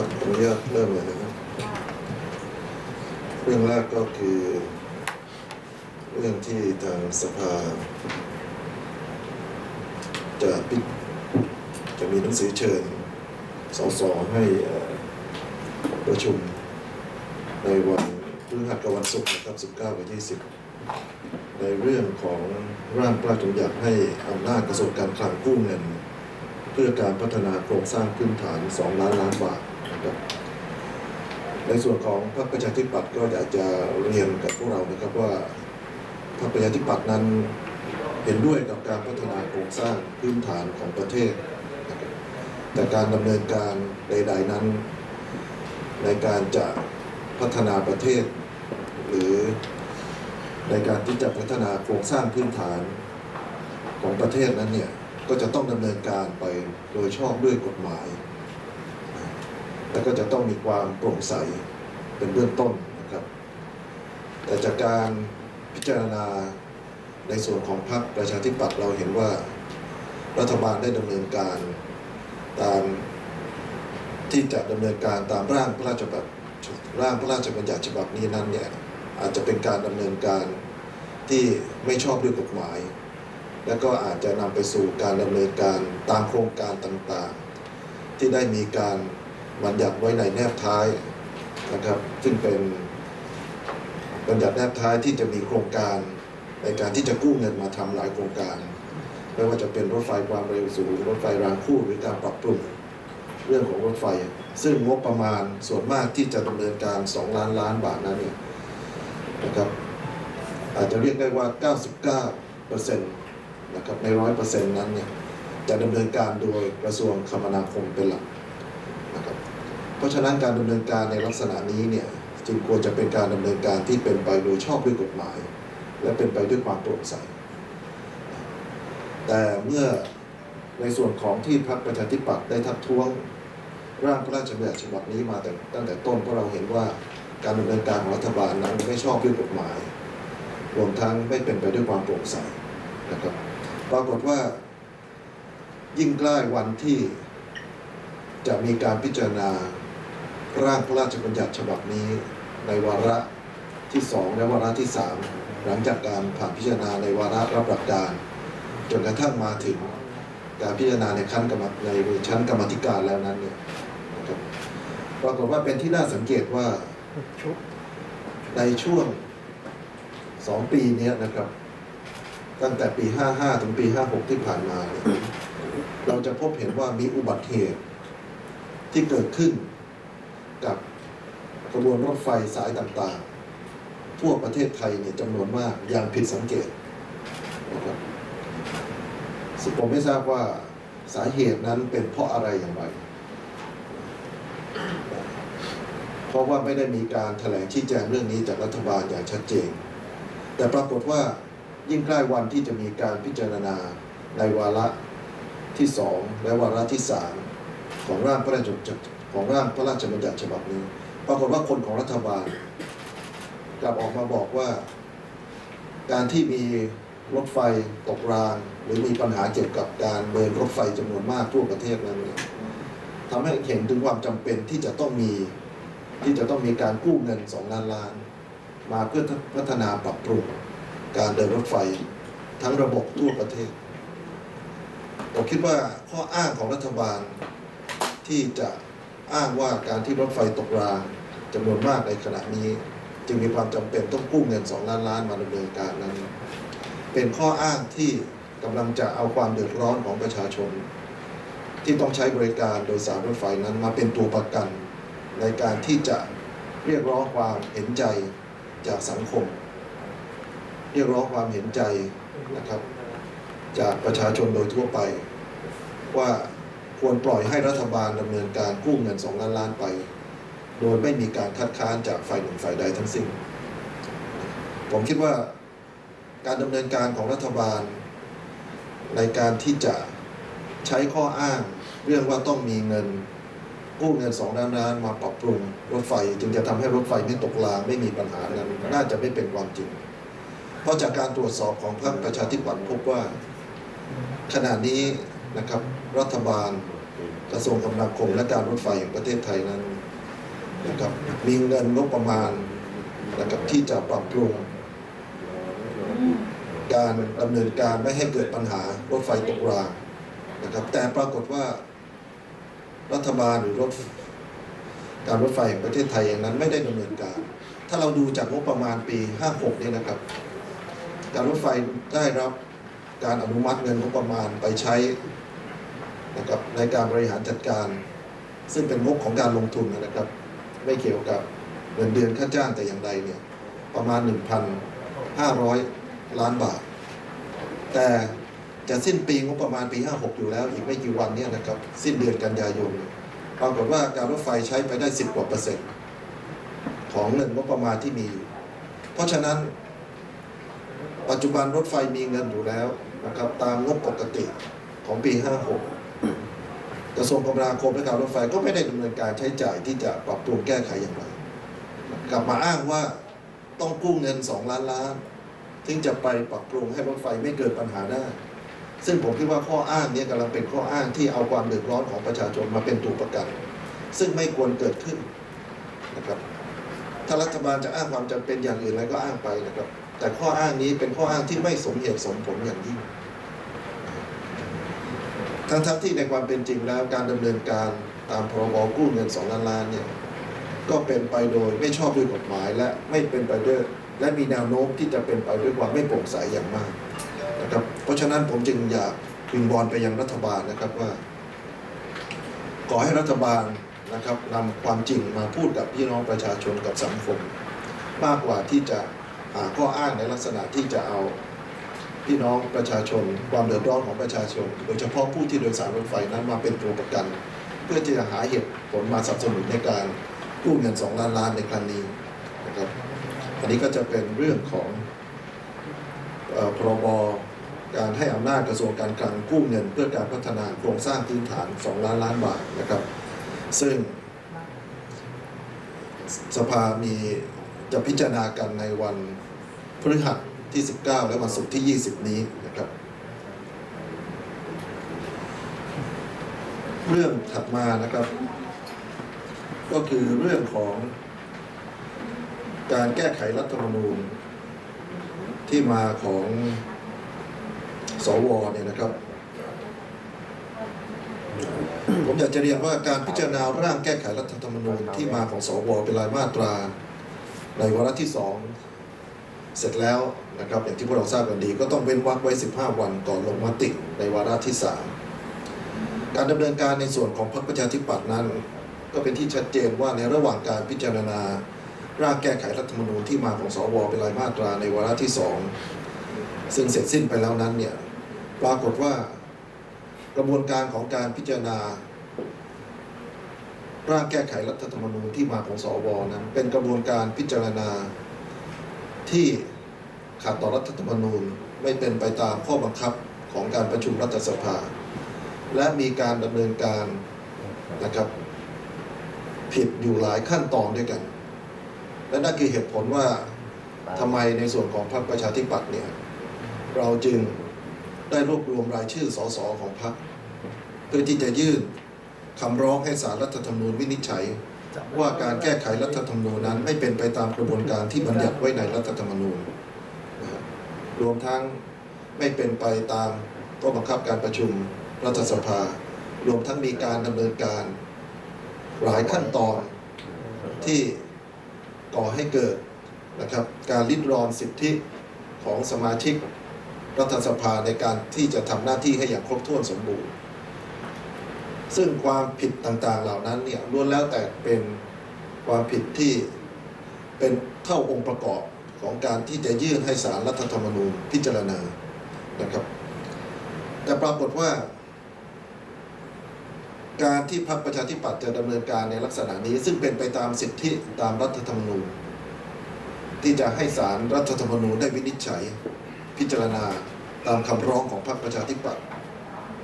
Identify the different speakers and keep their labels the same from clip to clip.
Speaker 1: ครับขออนุญาตเริ่มเลยนะครับเรื่องแรกก็คือ เรื่องที่ทางสภา จะพิจะมีหนังสือเชิญสสให้ประชุมในวันพฤหัสกับวันศุกร์นะครับ 19กับ20ในเรื่องของร่างพระราชบัญญัติให้อำนาจกระทรวงการคลังกู้เงิน เพื่อการพัฒนาโครงสร้างพื้นฐาน 2 ล้านล้านบาท นะครับ ในส่วนของพรรคประชาธิปัตย์ก็อยากจะเรียนกับพวกเรานะครับว่าพรรคประชาธิปัตย์นั้นเห็นด้วยกับการพัฒนาโครงสร้างพื้นฐานของประเทศ แต่การดำเนินการใด ๆนั้น ในการจะพัฒนาประเทศ หรือในการที่จะพัฒนาโครงสร้างพื้นฐานของประเทศนั้นเนี่ยก็จะต้องดำเนินการไปโดยชอบด้วยกฎหมาย แล้วก็จะต้องมีความโปร่งใสเป็นเบื้องต้นนะครับ แต่จากการพิจารณาในส่วนของพรรคประชาธิปัตย์เราเห็นว่ารัฐบาลได้ดำเนินการตามที่จะดำเนินการตามร่างพระราชบัญญัติร่างพระราชบัญญัติฉบับนี้นั้นเนี่ยอาจจะเป็นการดำเนินการที่ไม่ชอบด้วยกฎหมาย และก็อาจจะนำไปสู่การดำเนินการตามโครงการต่างๆ ที่ได้มีการ บัญญัติไว้ในแนบท้ายนะครับ ซึ่งเป็นบัญญัติแนบท้ายที่จะมีโครงการในการที่จะกู้เงินมาทำหลายโครงการ ไม่ว่าจะเป็นรถไฟความเร็วสูง รถไฟรางคู่หรือการปรับปรุงเรื่องของรถไฟ ซึ่งงบประมาณส่วนมากที่จะดำเนินการ 2 ล้านล้านบาทนั้นเนี่ยนะครับอาจจะเรียกได้ว่า 99%นะครับใน 100%นั้นเนี่ยจะดำเนินการโดยกระทรวงคมนาคมเป็นหลัก เพราะฉะนั้นการดำเนินการในลักษณะนี้เนี่ยจึงควรจะเป็นการดำเนินการที่เป็นไปโดยชอบด้วยกฎหมาย และเป็นไปด้วยความโปร่งใส แต่เมื่อในส่วนของที่พรรคประชาธิปัตย์ได้ทักท้วงร่างพระราชบัญญัติฉบับนี้มาแต่ตั้งแต่ต้นเพราะเราเห็นว่าการดำเนินการของรัฐบาลนั้นไม่ชอบด้วยกฎหมาย รวมทั้งไม่เป็นไปด้วยความโปร่งใสนะครับปรากฏว่า ยิ่งใกล้วันที่จะมีการพิจารณา ร่างพระราชบัญญัติฉบับนี้ในวาระที่สองและวาระที่สามหลังจากการผ่านพิจารณาในวาระรับหลักการจนกระทั่งมาถึงการพิจารณาในขั้นกรรมในชั้นกรรมธิการแล้วนั้นเนี่ยนะครับปรากฏว่าเป็นที่น่าสังเกตว่าในช่วงสองปีนี้นะครับ ตั้งแต่ปี 55 ถึงปี 56 ที่ผ่านมา เราจะพบเห็นว่ามีอุบัติเหตุที่เกิดขึ้น กับกระบวนรถไฟสายต่างๆ ทั่วประเทศไทยเนี่ยจำนวนมากอย่างผิดสังเกตนะครับผมไม่ทราบว่าสาเหตุนั้นเป็นเพราะอะไรอย่างไร เพราะว่าไม่ได้มีการแถลงชี้แจงเรื่องนี้จากรัฐบาลอย่างชัดเจน แต่ปรากฏว่ายิ่งใกล้วันที่จะมีการพิจารณาในวาระที่สองและวาระที่สามของร่างพระราชบัญญัติ ของร่างพระราชบัญญัติฉบับนี้ ปรากฏว่าคนของรัฐบาลกลับออกมาบอกว่า การที่มีรถไฟตกราง หรือมีปัญหาเกี่ยวกับการเดินรถไฟจำนวนมากทั่วประเทศนั้นเนี่ยทำให้เห็นถึงความจำเป็นที่จะต้องมีที่จะต้องมีการกู้เงินสองล้านล้าน มาเพื่อพัฒนาปรับปรุงการเดินรถไฟทั้งระบบทั่วประเทศผมคิดว่าข้ออ้างของรัฐบาลที่จะ อ้างว่าการที่รถไฟตกรางจำนวนมากในขณะนี้ จึงมีความจำเป็นต้องกู้เงิน 2 ล้านล้านมาดำเนินการนั้น เป็นข้ออ้างที่กำลังจะเอาความเดือดร้อนของประชาชน ที่ต้องใช้บริการโดยสารรถไฟนั้นมาเป็นตัวประกัน ในการที่จะเรียกร้องความเห็นใจจากสังคม เรียกร้องความเห็นใจนะครับ จากประชาชนโดยทั่วไปว่า ควรปล่อยให้รัฐบาลดำเนินการกู้เงินสองล้านล้านไป โดยไม่มีการคัดค้านจากฝ่ายหนึ่งฝ่ายใดทั้งสิ้น ผมคิดว่าการดำเนินการของรัฐบาล ในการที่จะใช้ข้ออ้างเรื่องว่าต้องมีเงินกู้เงินสองล้านล้านมาปรับปรุงรถไฟ จึงจะทำให้รถไฟไม่ตกรางไม่มีปัญหานั้นน่าจะไม่เป็นความจริง เพราะจากการตรวจสอบของพรรคประชาธิปัตย์พบว่าขณะนี้ นะครับ รัฐบาลกระทรวงคมนาคมและการรถไฟแห่งประเทศไทยนั้นนะครับมีเงินงบประมาณนะครับที่จะปรับปรุง การดำเนินการไม่ให้เกิดปัญหารถไฟตกรางนะครับ แต่ปรากฏว่า รัฐบาลหรือรถการรถไฟแห่งประเทศไทยอย่างนั้นไม่ได้ดำเนินการ ถ้าเราดูจากงบประมาณปี 56 เนี่ยนะครับ การรถไฟได้รับการอนุมัติเงินงบประมาณไปใช้ นะครับในการบริหารจัดการ ซึ่งเป็นงบของการลงทุนนะครับ ไม่เกี่ยวกับเงินเดือนค่าจ้างแต่อย่างใดเนี่ยประมาณ 1,500 ล้านบาท แต่จะสิ้นปีงบประมาณปี 56 อยู่แล้ว อีกไม่กี่วันเนี่ยนะครับ สิ้นเดือนกันยายนปรากฏว่าการรถไฟใช้ไปได้ 10 กว่าเปอร์เซ็นต์ของเงินงบประมาณที่มีอยู่ เพราะฉะนั้น ปัจจุบันรถไฟมีเงินอยู่แล้วนะครับตามงบปกติของปี 56 กระทรวงคมนาคมและการรถไฟก็ไม่ได้ดำเนินการใช้จ่ายที่จะปรับปรุงแก้ไขอย่างไร กลับมาอ้างว่าต้องกู้เงิน 2 ล้านล้านถึงจะไปปรับปรุงให้รถไฟไม่เกิดปัญหาได้ซึ่งผมคิดว่าข้ออ้างนี้กำลังเป็นข้ออ้างที่เอาความเดือดร้อนของประชาชนมาเป็นตัวประกัน ซึ่งไม่ควรเกิดขึ้นนะครับ ถ้ารัฐบาลจะอ้างความจำเป็นอย่างอื่นอะไรก็อ้างไปนะครับ แต่ข้ออ้างนี้เป็นข้ออ้างที่ไม่สมเหตุสมผลอย่างยิ่ง ทั้งๆที่ในความเป็นจริงแล้วการดำเนินการตามพรบกู้เงินสองล้านล้านเนี่ยก็เป็นไปโดยไม่ชอบด้วยกฎหมายและไม่เป็นไปด้วยและมีแนวโน้มที่จะเป็นไปด้วยความไม่โปร่งใสอย่างมากนะครับเพราะฉะนั้นผมจึงอยากวิงบอลไปยังรัฐบาลนะครับว่า ขอให้รัฐบาลนะครับนำความจริงมาพูดกับพี่น้องประชาชนกับสังคม มากกว่าที่จะหาข้ออ้างในลักษณะที่จะเอา พี่น้องประชาชน ความเดือดร้อนของประชาชน โดยเฉพาะผู้ที่โดยสารรถไฟนั้นมาเป็นตัวประกัน เพื่อที่จะหาเหตุผลมาสนับสนุนในการกู้เงิน 2 ล้านล้านในครั้งนี้นะครับอันนี้ก็จะเป็นเรื่องของออพรบการให้อำนาจกระทรวงการคลังกู้เงิน เพื่อการพัฒนาโครงสร้างพื้นฐาน 2 ล้านล้านบาทนะครับ ซึ่งสภามีจะพิจารณากันในวันพฤหัส ที่ 19 และวันศุกร์ที่ 20 นี้นะครับ เรื่องถัดมานะครับ ก็คือเรื่องของการแก้ไขรัฐธรรมนูญ ที่มาของสวเนี่ยนะครับ ผมอยากจะเรียนว่าการพิจารณาร่างแก้ไขรัฐธรรมนูญที่มาของสวเป็นรายมาตราในวาระที่สอง เสร็จแล้วนะครับอย่างที่พวกเราทราบกันดี ก็ต้องเว้นวรรคไว้ 15 วันก่อนลงมติในวาระที่สามการดำเนินการในส่วนของพรรคประชาธิปัตย์นั้น ก็เป็นที่ชัดเจนว่าในระหว่างการพิจารณา ร่างแก้ไขรัฐธรรมนูญที่มาของสวเป็นรายมาตราในวาระที่สองซึ่งเสร็จสิ้นไปแล้วนั้นเนี่ยปรากฏว่ากระบวนการของการพิจารณา ร่างแก้ไขรัฐธรรมนูญที่มาของสวนั้น เป็นกระบวนการพิจารณา ที่ขัดต่อรัฐธรรมนูญไม่เป็นไปตามข้อบังคับของการประชุมรัฐสภา และมีการดำเนินการนะครับ ผิดอยู่หลายขั้นตอนด้วยกัน และนั่นคือเหตุผลว่าทำไมในส่วนของพรรคประชาธิปัตย์เนี่ยเราจึงได้รวบรวมรายชื่อสสของพรรคเพื่อที่จะยื่นคำร้องให้สารรัฐธรรมนูญวินิจฉัย ว่าการแก้ไขรัฐธรรมนูญนั้นไม่เป็นไปตามกระบวนการที่บัญญัติไว้ในรัฐธรรมนูญ รวมทั้งไม่เป็นไปตามข้อบังคับการประชุมรัฐสภา รวมทั้งมีการดำเนินการหลายขั้นตอนที่ก่อให้เกิดนะครับการลิดรอนสิทธิของสมาชิกรัฐสภาในการที่จะทำหน้าที่ให้อย่างครบถ้วนสมบูรณ์ ซึ่งความผิดต่างๆเหล่านั้นเนี่ยล้วนแล้วแต่เป็นความผิดที่เป็นเข้าองค์ประกอบของการที่จะยื่นให้สารรัฐธรรมนูญพิจารณานะครับ แต่ปรากฏว่า การที่พรรคประชาธิปัตย์จะดำเนินการในลักษณะนี้ ซึ่งเป็นไปตามสิทธิตามรัฐธรรมนูญ ที่จะให้สารรัฐธรรมนูญได้วินิจฉัย พิจารณาตามคำร้องของพรรคประชาธิปัตย์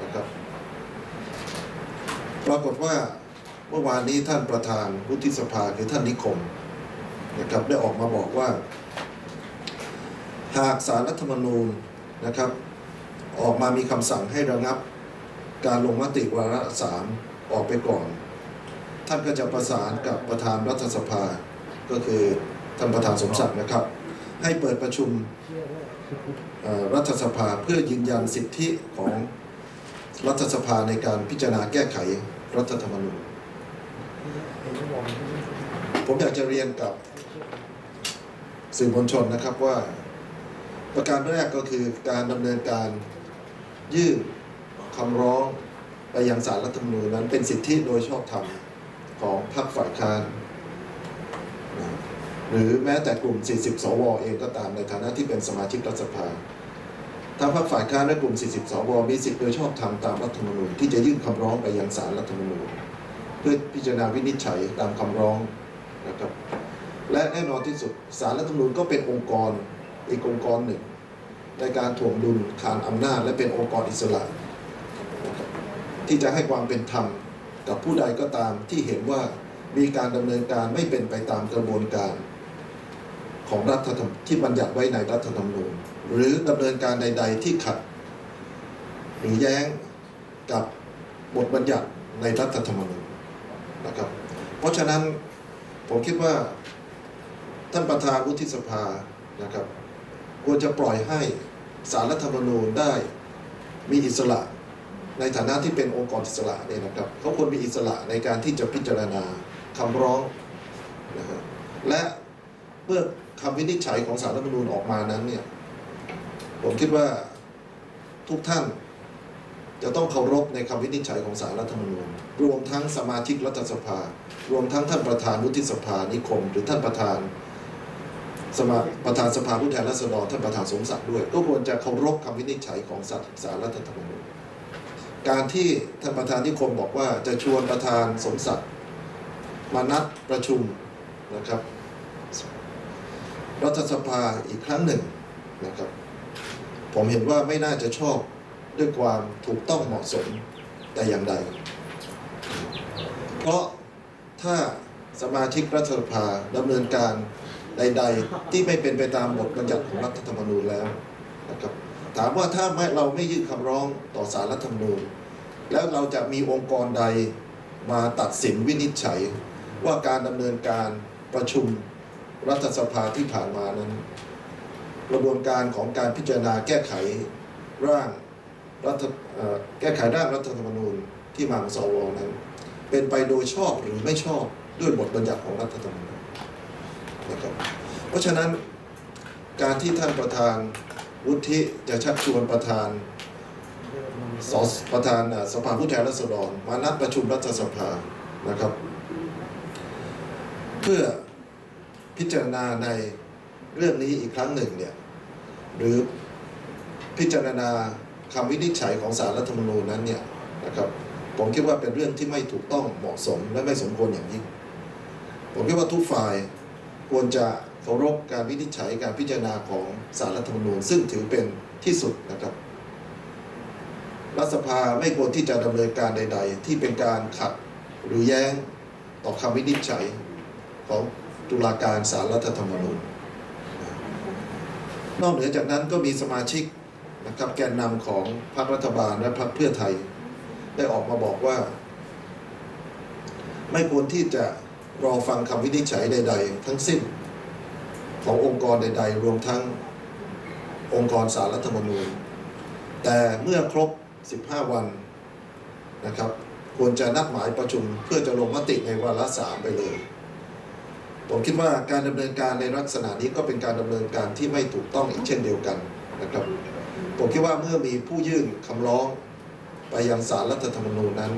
Speaker 1: นะครับ ปรากฏว่าเมื่อวานนี้ท่านประธานวุฒิสภาคือท่านนิคมนะครับได้ออกมาบอกว่า หากสารรัฐธรรมนูญนะครับ ออกมามีคำสั่งให้ระงับ การลงมติวาระสามออกไปก่อน ท่านก็จะประสานกับประธานรัฐสภา ก็คือท่านประธานสมศักดิ์นะครับ ให้เปิดประชุมรัฐสภาเพื่อยืนยันสิทธิของ รัฐสภาในการพิจารณาแก้ไขรัฐธรรมนูญผมอยากจะเรียนกับสื่อมวลชนนะครับว่า ประการแรกก็คือการดำเนินการยื่นคำร้องไปยังสารรัฐธรรมนูญนั้นเป็นสิทธิโดยชอบธรรมของพรรคฝ่ายค้านหรือแม้แต่กลุ่ม 40 สวเองก็ตามในฐานะที่เป็นสมาชิกรัฐสภา ทางพรรคฝ่ายค้านและกลุ่ม 40 สว มีสิทธิ์โดยชอบธรรมตามรัฐธรรมนูญที่จะยื่นคำร้องไปยังสารรัฐธรรมนูญ เพื่อพิจารณาวินิจฉัยตามคำร้องนะครับ และแน่นอนที่สุดสารรัฐธรรมนูญก็เป็นองค์กรอีกองค์กรหนึ่ง ในการถ่วงดุลขานอำนาจ และเป็นองค์กรอิสระ ที่จะให้ความเป็นธรรมกับผู้ใดก็ตามที่เห็นว่ามีการดำเนินการไม่เป็นไปตามกระบวนการ ของรัฐธรรมที่บัญญัติไว้ในรัฐธรรมนูญ หรือดำเนินการใด ๆ ที่ขัด หรือแย้งกับบทบัญญัติในรัฐธรรมนูญนะครับ เพราะฉะนั้นผมคิดว่าท่านประธานวุฒิสภานะครับ ควรจะปล่อยให้สารรัฐธรรมนูญได้มีอิสระในฐานะที่เป็นองค์กรอิสระเนี่ยนะครับเขาควรมีอิสระในการที่จะพิจารณาคำร้องนะครับและเมื่อคำวินิจฉัยของสารรัฐธรรมนูญออกมานั้นเนี่ย ผมคิดว่าทุกท่านจะต้องเคารพในคำวินิจฉัยของสารรัฐธรรมนูญรวมทั้งสมาชิกรัฐสภา รวมทั้งท่านประธานวุฒิสภานิคม หรือท่านประธานสมาประธานสภาผู้แทนราษฎรท่านประธานสมศักดิ์ด้วย ก็ควรจะเคารพคำวินิจฉัยของสารรัฐธรรมนูญการที่ท่านประธานนิคมบอกว่าจะชวนประธานสมศักดิ์มานัดประชุมนะครับ รัฐสภาอีกครั้งหนึ่งนะครับ ผมเห็นว่าไม่น่าจะชอบด้วยความถูกต้องเหมาะสมแต่อย่างใด เพราะถ้าสมาชิกรัฐสภาดำเนินการใด ๆ ที่ไม่เป็นไปตามบทบัญญัติของรัฐธรรมนูญแล้วนะครับถามว่าถ้าไม่เราไม่ยื่นคำร้องต่อสารรัฐธรรมนูญ แล้วเราจะมีองค์กรใดมาตัดสินวินิจฉัย ว่าการดำเนินการประชุมรัฐสภาที่ผ่านมานั้น กระบวนการของการพิจารณาแก้ไขร่างรัฐแก้ไขร่างรัฐธรรมนูญที่มาของสวนั้น เป็นไปโดยชอบหรือไม่ชอบด้วยบทบัญญัติของรัฐธรรมนูญนะครับเพราะฉะนั้นการที่ท่านประธานวุฒิจะชักชวนประธานสสประธานสภาผู้แทนราษฎรมานัดประชุมรัฐสภานะครับ เพื่อพิจารณาใน เรื่องนี้อีกครั้งหนึ่งเนี่ยหรือพิจารณาคำวินิจฉัยของสารรัฐธรรมนูญนั้นเนี่ยนะครับผมคิดว่าเป็นเรื่องที่ไม่ถูกต้องเหมาะสมและไม่สมควรอย่างยิ่ง ผมคิดว่าทุกฝ่ายควรจะเคารพการวินิจฉัยการพิจารณาของสารรัฐธรรมนูญ ซึ่งถือเป็นที่สุดนะครับรัฐสภาไม่ควรที่จะดำเนินการใด ๆ ที่เป็นการขัดหรือแย้งต่อคำวินิจฉัยของตุลาการสารรัฐธรรมนูญ นอกเหนือจากนั้นก็มีสมาชิกนะครับแกนนำของพรรครัฐบาลและพรรคเพื่อไทย ได้ออกมาบอกว่า ไม่ควรที่จะรอฟังคำวินิจฉัยใด ๆ ทั้งสิ้นขององค์กรใด ๆ รวมทั้งองค์กรสารรัฐธรรมนูญ แต่เมื่อครบ 15 วันนะครับ ควรจะนัดหมายประชุมเพื่อจะลงมติในวาระสามไปเลย ผมคิดว่าการดำเนินการในลักษณะนี้ก็เป็นการดำเนินการที่ไม่ถูกต้องอีกเช่นเดียวกันนะครับ ผมคิดว่าเมื่อมีผู้ยื่นคำร้องไปยังศาลรัฐธรรมนูญนั้น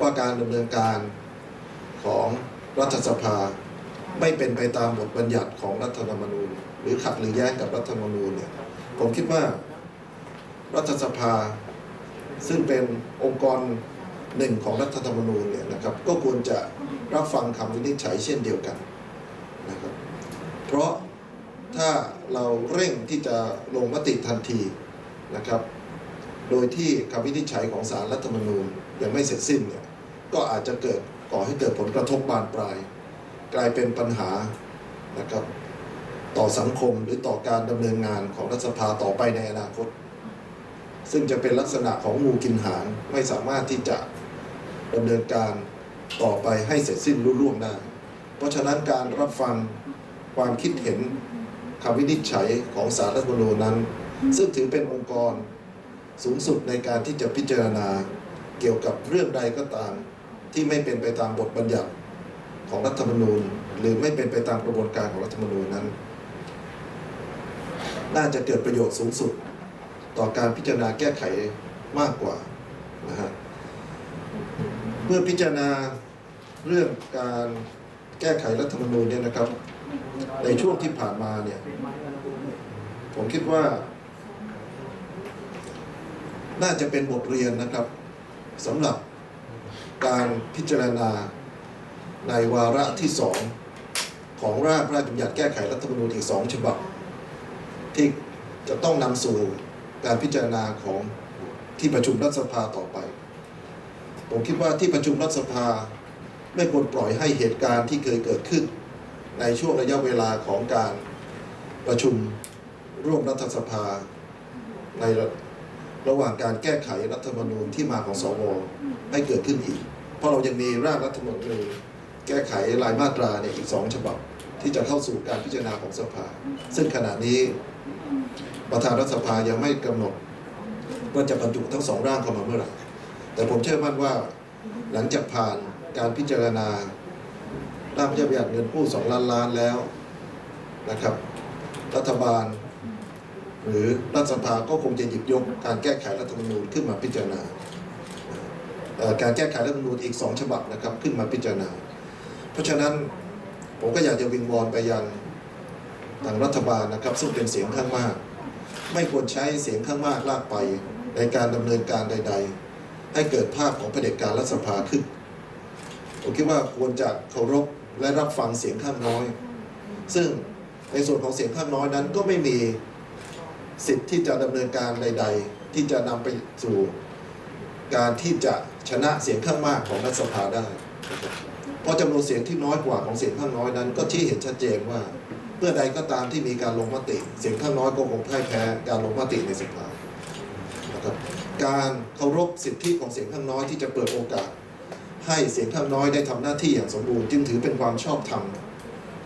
Speaker 1: ว่าการดำเนินการของรัฐสภาไม่เป็นไปตามบทบัญญัติของรัฐธรรมนูญ หรือขัดหรือแย้งกับรัฐธรรมนูญเนี่ยผมคิดว่ารัฐสภา ซึ่งเป็นองค์กรหนึ่งของรัฐธรรมนูญเนี่ยนะครับ ก็ควรจะ รับฟังคำวินิจฉัยเช่นเดียวกันนะครับ เพราะถ้าเราเร่งที่จะลงมติทันทีนะครับ โดยที่คำวินิจฉัยของสารรัฐธรรมนูญยังไม่เสร็จสิ้นเนี่ยก็อาจจะเกิดก่อให้เกิดผลกระทบบานปลาย กลายเป็นปัญหานะครับต่อสังคมหรือต่อการดำเนินงานของรัฐสภาต่อไปในอนาคต ซึ่งจะเป็นลักษณะของงูกินหางไม่สามารถที่จะดำเนินการ ต่อไปให้เสร็จสิ้นรุ่ร่วงได้ เพราะฉะนั้นการรับฟังความคิดเห็นคำวินิจฉัยของสารรัฐธรรมนูญนั้น ซึ่งถือเป็นองค์กรสูงสุดในการที่จะพิจารณาเกี่ยวกับเรื่องใดก็ตาม ที่ไม่เป็นไปตามบทบัญญัติของรัฐธรรมนูญ หรือไม่เป็นไปตามกระบวนการของรัฐธรรมนูญนั้น น่าจะเกิดประโยชน์สูงสุด ต่อการพิจารณาแก้ไขมากกว่านะฮะเมื่อพิจารณา เรื่องการแก้ไขรัฐธรรมนูญเนี่ยนะครับ ในช่วงที่ผ่านมาเนี่ย ผมคิดว่า น่าจะเป็นบทเรียนนะครับสำหรับการพิจารณาในวาระที่สองของร่างพระราชบัญญัติแก้ไขรัฐธรรมนูญอีกสองฉบับ ที่จะต้องนำสู่การพิจารณาของที่ประชุมรัฐสภาต่อไป ผมคิดว่าที่ประชุมรัฐสภา ไม่ควรปล่อยให้เหตุการณ์ที่เคยเกิดขึ้น ในช่วงระยะเวลาของการประชุมร่วมรัฐสภา ในระหว่างการแก้ไขรัฐธรรมนูญที่มาของสวให้เกิดขึ้นอีก เพราะเรายังมีร่างรัฐธรรมนูญแก้ไขรายมาตราเนี่ยอีกสองฉบับ ที่จะเข้าสู่การพิจารณาของสภา ซึ่งขณะนี้ประธานรัฐสภายังไม่กำหนดว่าจะบรรจุทั้งสองร่างเข้ามาเมื่อไหร่แต่ผมเชื่อมั่นว่าหลังจากผ่าน การพิจารณาร่างพระราชบัญญัติเงินกู้สองล้านล้านแล้วนะครับ รัฐบาล หรือรัฐสภาก็คงจะหยิบยกการแก้ไขรัฐธรรมนูญขึ้นมาพิจารณาการแก้ไขรัฐธรรมนูญอีกสองฉบับนะครับขึ้นมาพิจารณา เพราะฉะนั้นผมก็อยากจะวิงวอนไปยังทางรัฐบาลนะครับซึ่งเป็นเสียงข้างมาก ไม่ควรใช้เสียงข้างมากลากไปในการดำเนินการใด ๆ ให้เกิดภาพของเผด็จการรัฐสภาขึ้น ผมคิดว่าควรจะเคารพและรับฟังเสียงข้างน้อย ซึ่งในส่วนของเสียงข้างน้อยนั้นก็ไม่มีสิทธิ์ที่จะดำเนินการใด ๆ ที่จะนำไปสู่การที่จะชนะเสียงข้างมากของรัฐสภาได้ เพราะจำนวนเสียงที่น้อยกว่าของเสียงข้างน้อยนั้น ก็ชี้เห็นชัดเจนว่าเมื่อใดก็ตามที่มีการลงมติ เสียงข้างน้อยก็คงพ่ายแพ้การลงมติในสภานะครับการเคารพสิทธิของเสียงข้างน้อยที่จะเปิดโอกาส ให้เสียงข้างน้อยได้ทำหน้าที่อย่างสมบูรณ์ จึงถือเป็นความชอบธรรม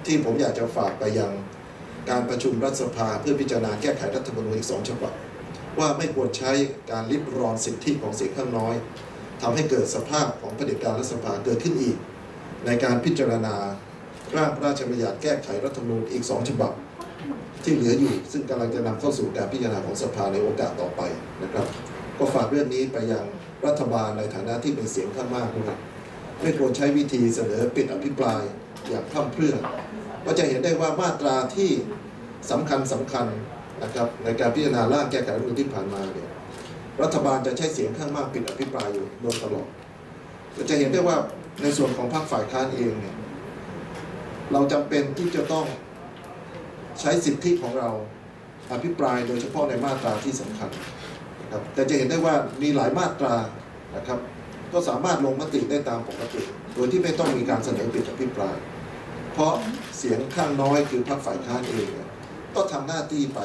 Speaker 1: ที่ผมอยากจะฝากไปยังการประชุมรัฐสภาเพื่อพิจารณาแก้ไขรัฐธรรมนูญอีกสองฉบับว่าไม่ควรใช้การลิดรอนสิทธิของเสียงข้างน้อยทำให้เกิดสภาพของเผด็จการรัฐสภาเกิดขึ้นอีก ในการพิจารณาร่างพระราชบัญญัติแก้ไขรัฐธรรมนูญอีกสองฉบับ ที่เหลืออยู่ ซึ่งกำลังจะนำเข้าสู่การพิจารณาของสภาในโอกาสต่อไปนะครับ ก็ฝากเรื่องนี้ไปยังรัฐบาลในฐานะที่เป็นเสียงข้างมากด้วยไม่ควรใช้วิธีเสนอปิดอภิปรายอย่างพร่ำเพรื่อก็จะเห็นได้ว่ามาตราที่สำคัญสำคัญนะครับในการพิจารณาร่างแก้ไขรัฐธรรมนูญที่ผ่านมาเนี่ยรัฐบาลจะใช้เสียงข้างมากปิดอภิปรายอยู่โดยตลอดก็จะเห็นได้ว่าในส่วนของพรรคฝ่ายค้านเองเนี่ยเราจำเป็นที่จะต้องใช้สิทธิของเราอภิปรายโดยเฉพาะในมาตราที่สำคัญ ครับแต่จะเห็นได้ว่ามีหลายมาตรานะครับ ก็สามารถลงมติได้ตามปกติ โดยที่ไม่ต้องมีการเสนอปิดอภิปราย เพราะเสียงข้างน้อยคือพรรคฝ่ายค้านเองก็ทำหน้าที่ไป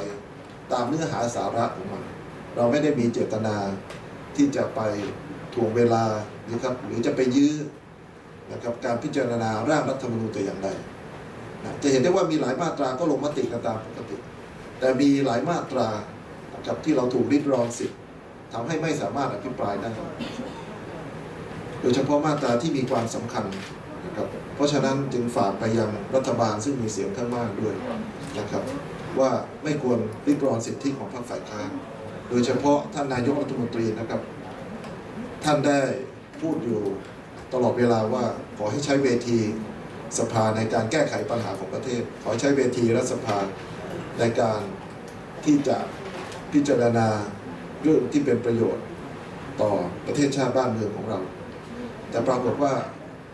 Speaker 1: ตามเนื้อหาสาระของมัน เราไม่ได้มีเจตนาที่จะไปถ่วงเวลานะครับหรือจะไปยื้อนะครับการพิจารณาร่างรัฐธรรมนูญแต่อย่างใดจะเห็นได้ว่ามีหลายมาตราก็ลงมติกันตามปกติ แต่มีหลายมาตรา นะครับที่เราถูกริดรอนสิทธิ์ทำให้ไม่สามารถอภิปรายได้ โดยเฉพาะมาตราที่มีความสำคัญนะครับเพราะฉะนั้นจึงฝากไปยังรัฐบาลซึ่งมีเสียงข้างมากด้วยนะครับ ว่าไม่ควรริดรอนสิทธิของพรรคฝ่ายค้านโดยเฉพาะท่านนายกรัฐมนตรีนะครับ ท่านได้พูดอยู่ตลอดเวลาว่าขอให้ใช้เวทีสภาในการแก้ไขปัญหาของประเทศ ขอให้ใช้เวทีรัฐสภาในการที่จะ พิจารณาเรื่องที่เป็นประโยชน์ต่อประเทศชาติบ้านเมืองของเรา แต่ปรากฏว่า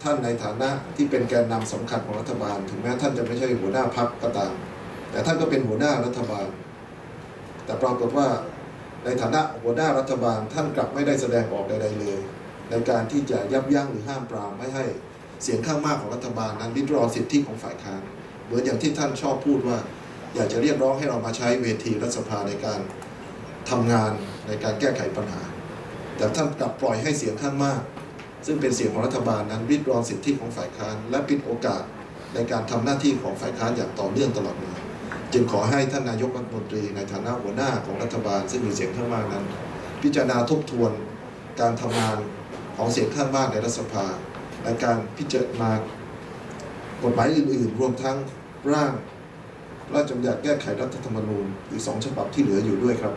Speaker 1: ท่านในฐานะที่เป็นแกนนำสำคัญของรัฐบาล ถึงแม้ท่านจะไม่ใช่หัวหน้าพักก็ตาม แต่ท่านก็เป็นหัวหน้ารัฐบาล แต่ปรากฏว่าในฐานะหัวหน้ารัฐบาล ท่านกลับไม่ได้แสดงออกใดๆเลย ในการที่จะยับยั้งหรือห้ามปรามไม่ให้เสียงข้างมากของรัฐบาลนั้นริดรอนสิทธิของฝ่ายค้านเหมือนอย่างที่ท่านชอบพูดว่า อยากจะเรียกร้องให้เรามาใช้เวทีรัฐสภาในการ ทำงานในการแก้ไขปัญหา แต่ท่านกลับปล่อยให้เสียงข้างมาก ซึ่งเป็นเสียงของรัฐบาลนั้นริดรอนสิทธิของฝ่ายค้านและปิดโอกาสในการทำหน้าที่ของฝ่ายค้านอย่างต่อเนื่องตลอดมาจึงขอให้ท่านนายกรัฐมนตรีในฐานะหัวหน้าของรัฐบาล ซึ่งมีเสียงข้างมากนั้น พิจารณาทบทวนการทำงานของเสียงข้างมากในรัฐสภาและการพิจารณากฎหมายอื่น ๆ รวมทั้งร่างพระราชบัญญัติแก้ไขรัฐธรรมนูญอีกสองฉบับที่เหลืออยู่ด้วยครับ